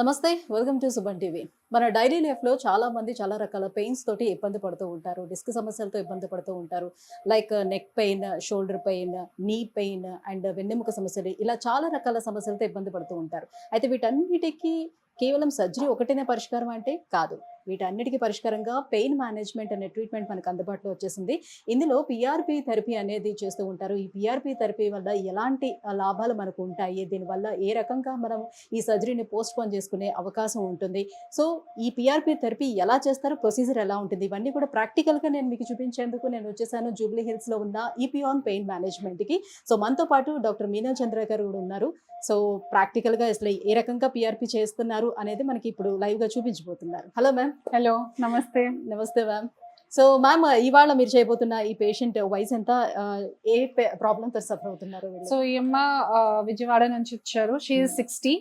నమస్తే welcome to Suban TV. మన daily లైఫ్లో చాలా మంది చాలా రకాల పెయిన్స్ తోటి ఇబ్బంది పడుతూ ఉంటారు డిస్క్ సమస్యలతో ఇబ్బంది పడుతూ ఉంటారు. Like neck pain shoulder pain knee pain and వెన్నెముక సమస్యలు ఇలా చాలా రకాల సమస్యలతో ఇబ్బంది పడుతూ ఉంటారు. అయితే వీటన్నిటికీ కేవలం సర్జరీ ఒకటేనే పరిష్కారం అంటే? కాదు. వీటన్నిటికీ పరిష్కారంగా పెయిన్ మేనేజ్మెంట్ అనే ట్రీట్మెంట్ మనకు అందుబాటులో వచ్చేసింది. ఇందులో పిఆర్పి థెరపీ అనేది చేస్తూ ఉంటారు. ఈ పిఆర్పి థెరపీ వల్ల ఎలాంటి లాభాలు మనకు ఉంటాయి? దీనివల్ల ఏ రకంగా మనం ఈ సర్జరీని పోస్ట్ పోన్ చేసుకునే అవకాశం ఉంటుంది? సో ఈ పిఆర్పి థెరపీ ఎలా చేస్తారో? ప్రొసీజర్ ఎలా ఉంటుంది? ఇవన్నీ కూడా ప్రాక్టికల్గా నేను మీకు చూపించేందుకు నేను వచ్చేసాను. జూబ్లీ హిల్స్లో ఉన్న ఈపిఆన్ పెయిన్ మేనేజ్మెంట్కి సో మనతో పాటు డాక్టర్ మీనా చంద్ర గారు కూడా ఉన్నారు. సో ప్రాక్టికల్గా అసలు ఏ రకంగా పిఆర్పి చేస్తున్నారు అనేది మనకి ఇప్పుడు లైవ్గా చూపించబోతున్నారు. Hello ma'am. హలో నమస్తే. నమస్తే మ్యామ్. సో మ్యామ్ ఇవాళ మీరు చేయబోతున్న ఈ పేషెంట్ వయసు ఎంత? ఏ ప్రాబ్లంతో సఫర్ అవుతున్నారు? సో ఈ అమ్మ విజయవాడ నుంచి వచ్చారు. షీ సిక్స్టీ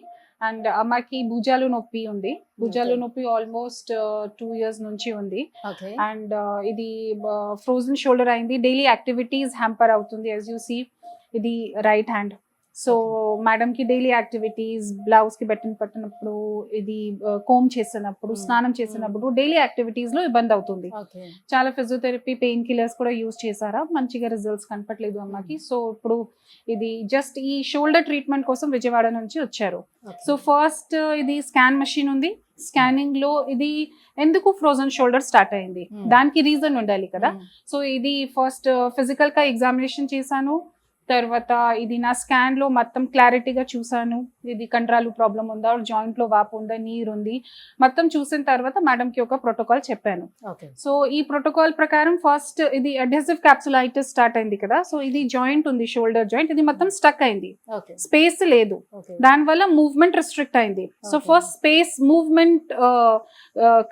అండ్ అమ్మకి భుజాలు నొప్పి ఉంది. భుజాలు. నొప్పి ఆల్మోస్ట్ టూ ఇయర్స్ నుంచి ఉంది. ఓకే. అండ్ ఇది ఫ్రోజన్ షోల్డర్ అయింది. డైలీ యాక్టివిటీస్ హ్యాంపర్ అవుతుంది యాజ్ యూ సీ ఇది రైట్ హ్యాండ్ సో మేడం కి డైలీ యాక్టివిటీస్ బ్లౌజ్కి బట్టన్ పట్టినప్పుడు ఇది కోమ్ చేసినప్పుడు Hmm. స్నానం చేసినప్పుడు డైలీ యాక్టివిటీస్లో ఇబ్బంది అవుతుంది. చాలా ఫిజియోథెరపీ పెయిన్ కిల్లర్స్ కూడా యూజ్ చేశారా? మంచిగా రిజల్ట్స్ కనపట్లేదు అమ్మకి. సో ఇప్పుడు ఇది జస్ట్ ఈ షోల్డర్ ట్రీట్మెంట్ కోసం విజయవాడ నుంచి వచ్చారు. సో ఫస్ట్ ఇది స్కాన్ మెషిన్ ఉంది. స్కానింగ్లో ఇది ఎందుకు ఫ్రోజన్ షోల్డర్ స్టార్ట్ అయింది? Hmm. దానికి రీజన్ ఉండాలి కదా. సో ఇది ఫస్ట్ ఫిజికల్గా ఎగ్జామినేషన్ చేశాను. తర్వాత ఇది నా స్కాన్లో మొత్తం క్లారిటీగా చూసాను ఇది కండరాలు ప్రాబ్లం ఉందా? జాయింట్లో వాపు ఉందా? నీరు ఉంది. మొత్తం చూసిన తర్వాత మేడం కి ఒక ప్రోటోకాల్ చెప్పాను. సో ఈ ప్రోటోకాల్ ప్రకారం ఫస్ట్ ఇది అడ్హెసివ్ క్యాప్సులైటిస్ స్టార్ట్ అయింది కదా? సో ఇది జాయింట్ ఉంది షోల్డర్ జాయింట్ ఇది మొత్తం స్టక్ అయింది. స్పేస్ లేదు. దానివల్ల మూవ్మెంట్ రిస్ట్రిక్ట్ అయింది. So. First space movement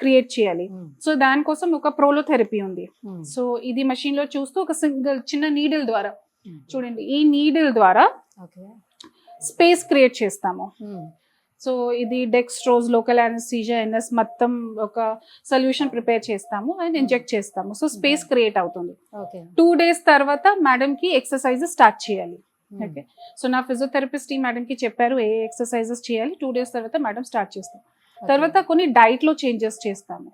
create చేయాలి. సో దానికోసం ఒక ప్రోలోథెరపీ ఉంది. సో ఇది మషిన్లో చూస్తూ ఒక సింగిల్ చిన్న నీడిల్ ద్వారా చూడండి ఈ నీడిల్ ద్వారా స్పేస్ క్రియేట్ చేస్తాము. సో ఇది డెక్స్ట్రోజ్ లోకల్ అనస్థీజియా ఎన్ఎస్ మొత్తం ఒక సొల్యూషన్ ప్రిపేర్ చేస్తాము అండ్ ఇంజెక్ట్ చేస్తాము. సో స్పేస్ క్రియేట్ అవుతుంది. టూ డేస్ తర్వాత మేడం కి ఎక్సర్సైజెస్ స్టార్ట్ చేయాలి. ఓకే. సో నా ఫిజియోథెరపిస్ట్ ఈ మేడం కి చెప్పారు ఏ ఎక్సర్సైజెస్ చేయాలి టూ డేస్ తర్వాత మేడం స్టార్ట్ చేస్తాం. తర్వాత కొన్ని డైట్లో చేంజెస్ చేస్తాము.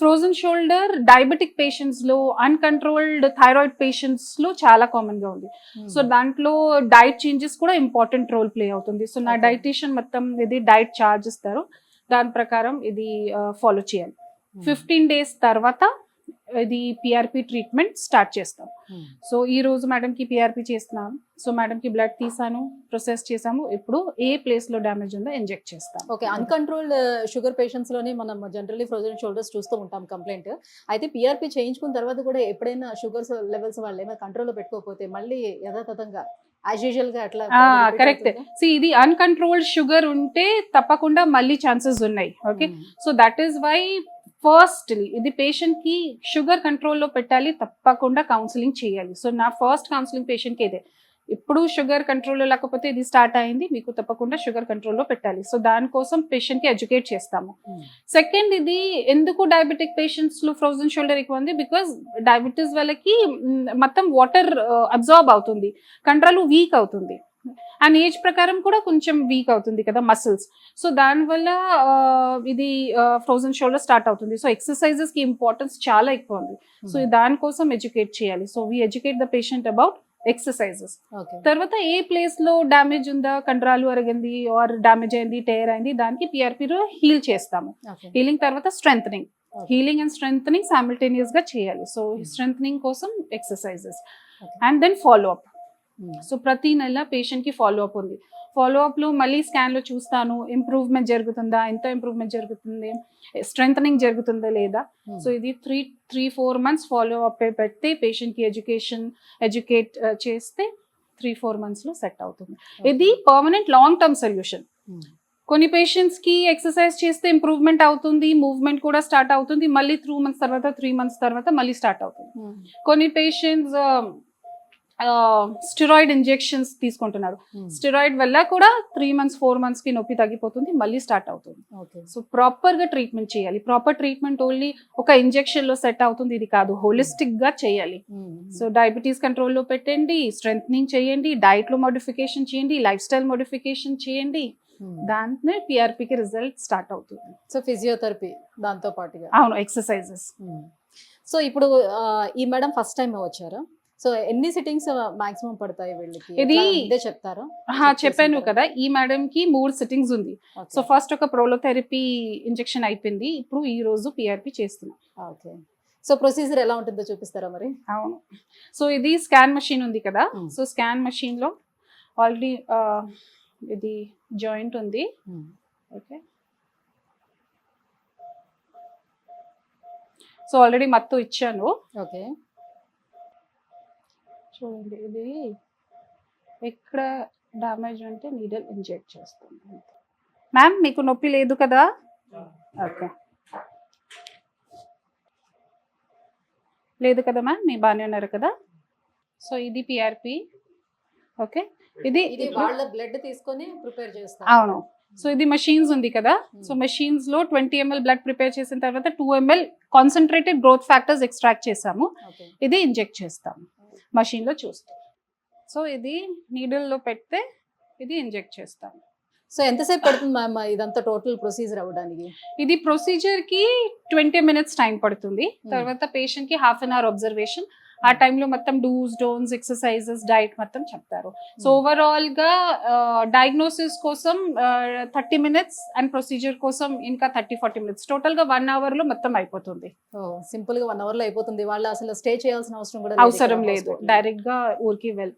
ఫ్రోజన్ షోల్డర్ డయాబెటిక్ పేషెంట్స్లో అన్కంట్రోల్డ్ థైరాయిడ్ పేషెంట్స్లో చాలా కామన్గా ఉంది. సో దాంట్లో డైట్ చేంజెస్ కూడా ఇంపార్టెంట్ రోల్ ప్లే అవుతుంది. సో నా. డైటీషియన్ మొత్తం ఇది డైట్ చార్జ్ ఇస్తారు. దాని ప్రకారం ఇది ఫాలో చేయాలి. ఫిఫ్టీన్ డేస్ తర్వాత ఇది పిఆర్పి ట్రీట్మెంట్ స్టార్ట్ చేస్తాం. సో ఈ రోజు మేడం కి పిఆర్పి చేస్తున్నాను సో మేడం కి బ్లడ్ తీసాను ప్రొసెస్ చేసాము ఇప్పుడు ఏ ప్లేస్లో డ్యామేజ్ ఉందో ఇంజెక్ట్ చేస్తాం. ఓకే అన్కంట్రోల్డ్ షుగర్ పేషెంట్స్లోనే మనం జనరల్లీ ఫ్రోజన్ షోల్డర్స్ చూస్తూ ఉంటాం కంప్లైంట్ అయితే పిఆర్పి చేయించుకున్న తర్వాత కూడా ఎప్పుడైనా షుగర్స్ లెవెల్స్ వాళ్ళు ఏమైనా కంట్రోల్లో పెట్టుకోకపోతే మళ్ళీ యథాతథంగా కరెక్ట్ సి ఇది అన్కంట్రోల్డ్ షుగర్ ఉంటే తప్పకుండా మళ్ళీ ఛాన్సెస్ ఉన్నాయి. Okay so that is why first ఇది పేషెంట్కి షుగర్ కంట్రోల్లో పెట్టాలి తప్పకుండా కౌన్సిలింగ్ చేయాలి. సో నా ఫస్ట్ కౌన్సిలింగ్ పేషెంట్కి ఇదే. ఇప్పుడు షుగర్ కంట్రోల్లో లేకపోతే ఇది స్టార్ట్ అయింది మీకు తప్పకుండా షుగర్ కంట్రోల్లో పెట్టాలి. సో దానికోసం పేషెంట్కి ఎడ్యుకేట్ చేస్తాము. సెకండ్ ఇది ఎందుకు డయాబెటిక్ పేషెంట్స్లో ఫ్రోజన్ షోల్డర్ ఎక్కువ ఉంది? బికాస్ డయాబెటీస్ వాళ్ళకి మొత్తం వాటర్ అబ్జార్బ్ అవుతుంది. కండరాలు వీక్ అవుతుంది. అండ్ ఏజ్ ప్రకారం కూడా కొంచెం వీక్ అవుతుంది కదా మసిల్స్ సో దానివల్ల ఇది ఫ్రోజన్ షోల్డర్ స్టార్ట్ అవుతుంది. సో ఎక్సర్సైజెస్కి ఇంపార్టెన్స్ చాలా ఎక్కువ ఉంది. సో దానికోసం ఎడ్యుకేట్ చేయాలి. So we educate the patient about exercises తర్వాత ఏ ప్లేస్లో డ్యామేజ్ ఉందా? కండరాలు అరగింది ఆర్ డ్యామేజ్ అయింది టైర్ అయింది దానికి పిఆర్పిలో హీల్ చేస్తాము. హీలింగ్ తర్వాత స్ట్రెంగ్. హీలింగ్ అండ్ స్ట్రెంగ్ సామిల్టేనియస్గా చేయాలి. సో స్ట్రెంగ్ కోసం exercises. And then follow up so ప్రతి నెల పేషెంట్కి ఫాలో అప్ ఉంది. ఫాలో అప్లో మళ్ళీ స్కాన్లో చూస్తాను ఇంప్రూవ్మెంట్ జరుగుతుందా ఎంత ఇంప్రూవ్మెంట్ జరుగుతుంది స్ట్రెంగ్ జరుగుతుందా లేదా. సో ఇది three three four months follow up పెడితే పేషెంట్కి ఎడ్యుకేషన్ ఎడ్యుకేట్ చేస్తే త్రీ ఫోర్ మంత్స్లో సెట్ అవుతుంది. ఇది పర్మనెంట్ లాంగ్ టర్మ్ సొల్యూషన్ కొన్ని పేషెంట్స్కి ఎక్సర్సైజ్ చేస్తే ఇంప్రూవ్మెంట్ అవుతుంది మూవ్మెంట్ కూడా స్టార్ట్ అవుతుంది మళ్ళీ త్రీ మంత్స్ తర్వాత త్రీ మంత్స్ తర్వాత మళ్ళీ స్టార్ట్ అవుతుంది. కొన్ని పేషెంట్స్ స్టిరాయిడ్ ఇంజెక్షన్స్ తీసుకుంటున్నారు. స్టిరాయిడ్ వల్ల కూడా త్రీ మంత్స్ ఫోర్ మంత్స్కి నొప్పి తగ్గిపోతుంది మళ్ళీ స్టార్ట్ అవుతుంది. ఓకే సో ప్రాపర్గా ట్రీట్మెంట్ చేయాలి. ప్రాపర్ ట్రీట్మెంట్ ఓన్లీ ఒక ఇంజెక్షన్లో సెట్ అవుతుంది ఇది కాదు. హోలిస్టిక్గా చేయాలి. సో డయాబెటీస్ కంట్రోల్లో పెట్టండి స్ట్రెంగ్ చేయండి డైట్లో మోడిఫికేషన్ చేయండి లైఫ్ స్టైల్ మోడిఫికేషన్ చేయండి దాంట్లో పిఆర్పికి రిజల్ట్ స్టార్ట్ అవుతుంది. సో ఫిజియోథెరపీ దాంతో పాటుగా. అవును ఎక్సర్సైజెస్ సో ఇప్పుడు ఆ, ఈ మేడం ఫస్ట్ టైం వచ్చారా? సో ఎన్ని సిట్టింగ్స్ మాక్సిమం పడతాయి వీళ్ళకి? ఇది- ఇదే చెప్తారా? చెప్పాను కదా ఈ మేడం కి మూడు సిట్టింగ్స్ ఉంది. సో ఫస్ట్ ఒక ప్రోలోథెరపీ ఇంజెక్షన్ అయిపోయింది. ఇప్పుడు ఈ రోజు పిఆర్పి చేస్తున్నాం. ఓకే. సో ప్రొసీజర్ ఎలా ఉంటుందో చూపిస్తారా మరి? అవును. సో ఇది స్కాన్ మషిన్ ఉంది కదా. సో స్కాన్ మషిన్లో ఆల్రెడీ ఇది జాయింట్ ఉంది. ఓకే. సో ఆల్రెడీ మత్తు ఇచ్చాను. ఓకే. చూడండి ఇది ఎక్కడ డ్యామేజ్ అంటే నీడల్ ఇంజెక్ట్ చేస్తాను మ్యామ్ మీకు నొప్పి లేదు కదా? ఓకే. లేదు కదా మ్యామ్? మీ బాగానే ఉన్నారు కదా? సో ఇది పిఆర్పి ఓకే. ఇది వాళ్ళ బ్లడ్ తీసుకొని ప్రిపేర్ చేస్తారు. అవును. సో ఇది మషీన్స్ ఉంది కదా? సో మషీన్స్లో ట్వంటీ ఎంఎల్ బ్లడ్ ప్రిపేర్ చేసిన తర్వాత two ML concentrated growth factors extract చేసాము. ఇది ఇంజెక్ట్ చేస్తాము. Machine లో చూస్తాం. సో ఇది needle లో పెడితే ఇది ఇంజెక్ట్ చేస్తాం. సో ఎంతసేపు పడుతుంది మ్యామ్ ఇదంతా టోటల్ ప్రొసీజర్ అవ్వడానికి? ఇది ప్రొసీజర్కి ట్వంటీ మినిట్స్ టైం పడుతుంది. తర్వాత పేషెంట్కి హాఫ్ అన్ అవర్ అబ్జర్వేషన్ ఆ టైంలో మొత్తం డూస్ డోన్స్ ఎక్సర్సైజెస్ డైట్ మొత్తం చెప్తారు. సో ఓవరాల్గా డయాగ్నోసిస్ కోసం థర్టీ మినిట్స్ అండ్ ప్రొసీజర్ కోసం ఇంకా థర్టీ ఫార్టీ మినిట్స్ టోటల్గా వన్ అవర్లో మొత్తం అయిపోతుంది. సింపుల్గా వన్ అవర్లో అయిపోతుంది. వాళ్ళు అసలు స్టే చేయాల్సిన అవసరం కూడా అవసరం లేదు. డైరెక్ట్గా ఊరికి వెల్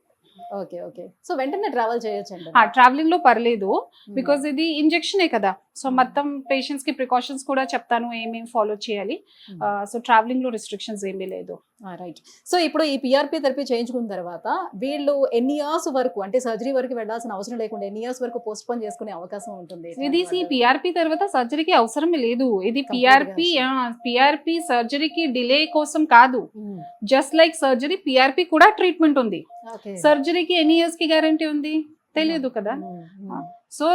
ఓకే ఓకే. సో వెంటనే ట్రావెల్ చేయొచ్చండి. ట్రావెలింగ్లో పర్లేదు. Hmm. బికాజ్ ఇది ఇంజెక్షనే కదా. సో మొత్తం పేషెంట్స్కి ప్రికాషన్స్ కూడా చెప్తాను ఏమేమి ఫాలో చేయాలి. Hmm. సో ట్రావెలింగ్లో రిస్ట్రిక్షన్స్ ఏమీ లేదు. రైట్ సో ఇప్పుడు ఈ పిఆర్పి థెరపీ చేయించుకున్న తర్వాత వీళ్ళు ఎన్ని ఇయర్స్ వరకు అంటే సర్జరీ వరకు వెళ్ళాల్సిన అవసరం లేకుండా ఎన్ని ఇయర్స్ వరకు పోస్ట్ పోన్ చేసుకునే అవకాశం ఉంటుంది? ఇది పిఆర్పి తర్వాత సర్జరీకి అవసరం లేదు. ఇది పిఆర్పి పిఆర్పి సర్జరీకి డిలే కోసం కాదు. జస్ట్ లైక్ సర్జరీ పిఆర్పి కూడా ట్రీట్మెంట్ ఉంది. సర్జరీకి ఎన్ని ఇయర్స్కి గ్యారంటీ ఉంది? తెలియదు కదా. సో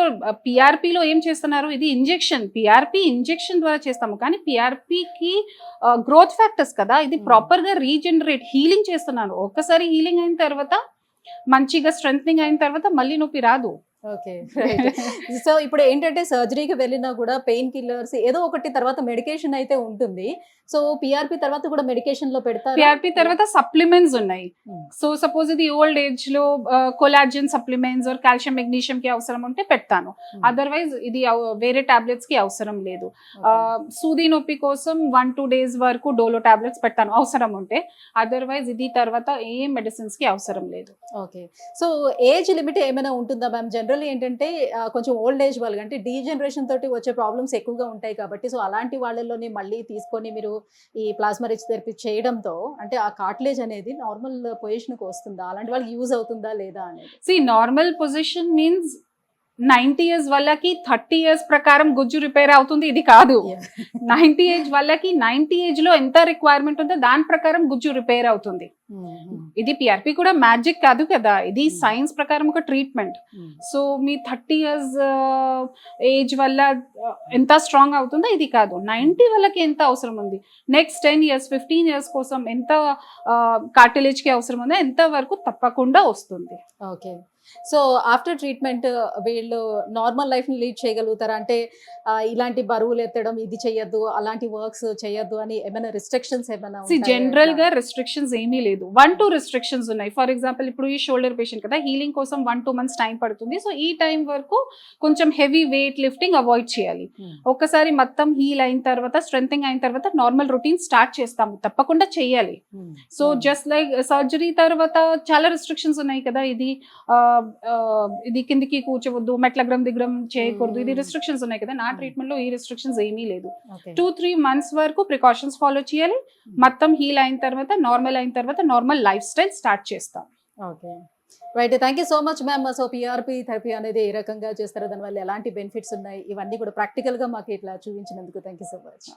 పిఆర్పిలో ఏం చేస్తున్నారు? ఇది ఇంజెక్షన్ పిఆర్పి ఇంజెక్షన్ ద్వారా చేస్తాము. కానీ పిఆర్పికి గ్రోత్ ఫ్యాక్టర్స్ కదా. ఇది. ప్రాపర్గా రీజనరేట్ హీలింగ్ చేస్తున్నాను ఒక్కసారి హీలింగ్ అయిన తర్వాత మంచిగా స్ట్రెంగ్ అయిన తర్వాత మళ్ళీ నొప్పి రాదు. ఓకే సో ఇప్పుడు ఏంటంటే సర్జరీకి వెళ్ళినా కూడా పెయిన్ కిల్లర్స్ ఏదో ఒకటి తర్వాత మెడికేషన్ అయితే ఉంటుంది. సో పిఆర్పి తర్వాత కూడా మెడికేషన్లో పెడతారు? పిఆర్పి తర్వాత సప్లిమెంట్స్ ఉన్నాయి. Hmm. సో సపోజ్ ఇది ఓల్డ్ ఏజ్లో collagen supplements or calcium magnesium కి అవసరం ఉంటే పెడతాను. Hmm. అదర్వైజ్ ఇది అవ- వేరే టాబ్లెట్స్కి అవసరం లేదు. ఆ, సూది నొప్పి కోసం వన్ టూ డేస్ వరకు డోలో టాబ్లెట్స్ పెడతాను. అవసరం ఉంటే. అదర్వైజ్ ఇది తర్వాత ఏ మెడిసిన్స్కి అవసరం లేదు. ఓకే సో ఏజ్ లిమిట్ ఏమైనా ఉంటుందా మ్యామ్ జనరల్ ఏంటంటే ఆ, కొంచెం ఓల్డ్ ఏజ్ వాళ్ళకి అంటే డీ జనరేషన్ తోటి వచ్చే ప్రాబ్లమ్స్ ఎక్కువగా ఉంటాయి కాబట్టి సో అలాంటి వాళ్ళలోనే మళ్ళీ తీసుకొని మీరు ఈ ప్లాస్మా రిచ్ థెరపీ చేయడంతో అంటే ఆ కార్టిలేజ్ అనేది నార్మల్ పొజిషన్కి వస్తుందా? అలాంటి వాళ్ళకి యూజ్ అవుతుందా లేదా అనేది. See normal position means ninety years వాళ్ళకి థర్టీ ఇయర్స్ ప్రకారం గుజ్జు రిపేర్ అవుతుంది ఇది కాదు. నైన్టీ ఏజ్ వాళ్ళకి నైన్టీ ఏజ్లో ఎంత రిక్వైర్మెంట్ ఉందో దాని ప్రకారం గుజ్జు రిపేర్ అవుతుంది. ఇది పిఆర్పి కూడా మ్యాజిక్ కాదు కదా ఇది Hmm. సైన్స్ ప్రకారం ఒక ట్రీట్మెంట్. సో మీ థర్టీ ఇయర్స్ ఏజ్ వల్ల ఎంత స్ట్రాంగ్ అవుతుందో ఇది కాదు. నైంటీ వాళ్ళకి ఎంత అవసరం ఉంది? Next ten years fifteen years కోసం ఎంత కార్టిలేజ్కి అవసరం ఉందో ఎంత వరకు తప్పకుండా వస్తుంది. ఓకే సో ఆఫ్టర్ ట్రీట్మెంట్ వీళ్ళు నార్మల్ లైఫ్ని లీడ్ చేయగలుగుతారా అంటే ఇలాంటి బరువులు ఎత్తడం ఇది చేయొద్దు అలాంటి వర్క్స్ చేయొద్దు అని ఏమైనా రిస్ట్రిక్షన్స్ ఏమైనా? జనరల్గా రెస్ట్రిక్షన్స్ ఏమీ లేదు వన్ టూ రెస్ట్రిక్షన్స్ ఉన్నాయి ఫర్ ఎగ్జాంపుల్ ఇప్పుడు ఈ షోల్డర్ పేషెంట్ కదా హీలింగ్ కోసం వన్ టూ మంత్స్ టైం పడుతుంది సో ఈ టైం వరకు కొంచెం హెవీ వెయిట్ లిఫ్టింగ్ అవాయిడ్ చేయాలి Hmm. ఒక్కసారి మొత్తం హీల్ అయిన తర్వాత స్ట్రెంగ్ అయిన తర్వాత నార్మల్ రొటీన్ స్టార్ట్ చేస్తాము తప్పకుండా చేయాలి. సో. జస్ట్ లైక్ సర్జరీ తర్వాత చాలా రెస్ట్రిక్షన్స్ ఉన్నాయి కదా ఇది ఇది కిందికి కూర్చోవద్దు మెట్లగ్రం దిగడం చేయకూడదు. ఇది Hmm. రెస్ట్రిక్షన్స్ ఉన్నాయి కదా. నా Hmm. ట్రీట్మెంట్లో ఈ రెస్ట్రిక్షన్స్ ఏమీ లేదు. టూ త్రీ మంత్స్ వరకు ప్రికాషన్స్ ఫాలో చేయాలి. మొత్తం హీల్ అయిన తర్వాత నార్మల్ అయిన తర్వాత నార్మల్ లైఫ్ స్టైల్ స్టార్ట్ చేస్తాం okay right thank you so much ma'am so PRP therapy అనేది ఏ రకంగా చేస్తారో దానివల్ల ఎలాంటి బెనిఫిట్స్ ఉన్నాయి? ఇవన్నీ కూడా ప్రాక్టికల్గా మాకు ఇట్లా చూపించినందుకు థ్యాంక్ యూ సో మచ్